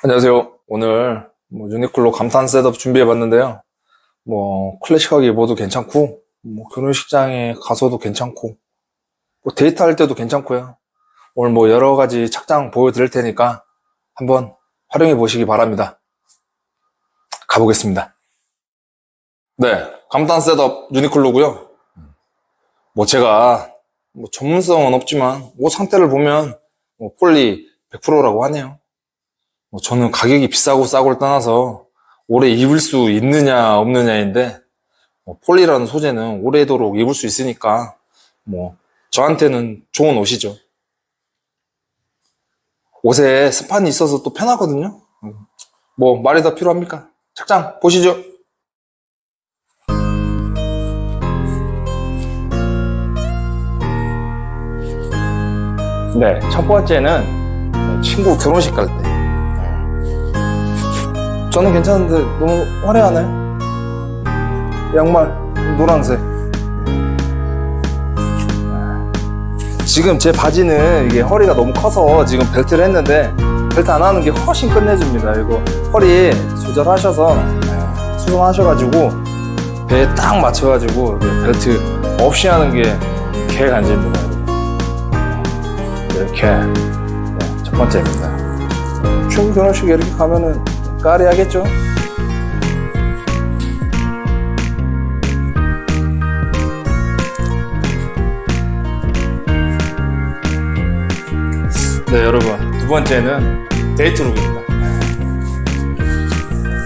안녕하세요. 오늘 뭐 유니클로 감탄 셋업 준비해봤는데요. 뭐 클래식하게 입어도 괜찮고, 뭐 결혼식장에 가서도 괜찮고, 뭐 데이트할 때도 괜찮고요. 오늘 뭐 여러 가지 착장 보여드릴 테니까 한번 활용해 보시기 바랍니다. 가보겠습니다. 네, 감탄 셋업 유니클로고요. 뭐 제가 뭐 전문성은 없지만 옷 상태를 보면 뭐 폴리 100%라고 하네요. 뭐 저는 가격이 비싸고 싸고를 떠나서 오래 입을 수 있느냐 없느냐인데 뭐 폴리라는 소재는 오래도록 입을 수 있으니까 뭐 저한테는 좋은 옷이죠. 옷에 스판이 있어서 또 편하거든요. 뭐 말이 더 필요합니까? 착장 보시죠. 네, 첫 번째는 친구 결혼식 갈 때. 저는 괜찮은데 너무 화려하네. 양말 노란색. 지금 제 바지는 이게 허리가 너무 커서 지금 벨트를 했는데 벨트 안 하는 게 훨씬 끝내줍니다. 이거 허리 조절하셔서 네, 수정하셔가지고 배에 딱 맞춰가지고 벨트 없이 하는 게 개간지입니다. 이렇게 네, 첫 번째입니다. 춤 결혼식에 이렇게 가면은 까리하겠죠? 네, 여러분. 두 번째는 데이트룩입니다.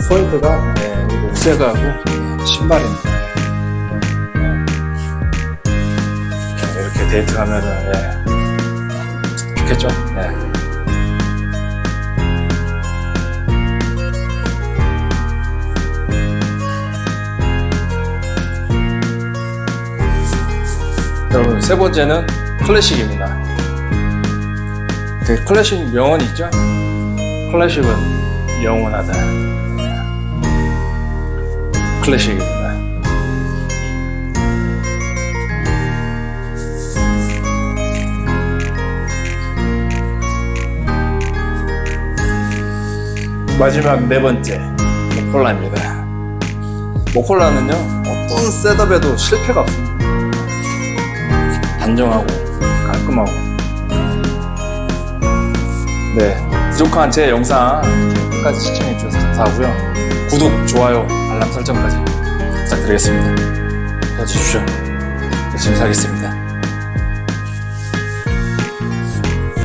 포인트가 네, 옷색하고 신발입니다. 네, 이렇게 데이트 가면은 네, 좋겠죠? 네. 여러분 세 번째는 클래식입니다. 그 클래식 명언이 있죠? 클래식은 영원하다. 클래식입니다. 마지막 네 번째 모콜라입니다. 모콜라는요 어떤 셋업에도 실패가 없습니다. 단정하고 깔끔하고. 네 부족한 제 영상 끝까지 시청해 주셔서 감사하고요. 구독, 좋아요, 알람 설정까지 부탁드리겠습니다. 도와주십시오. 열심히 살겠습니다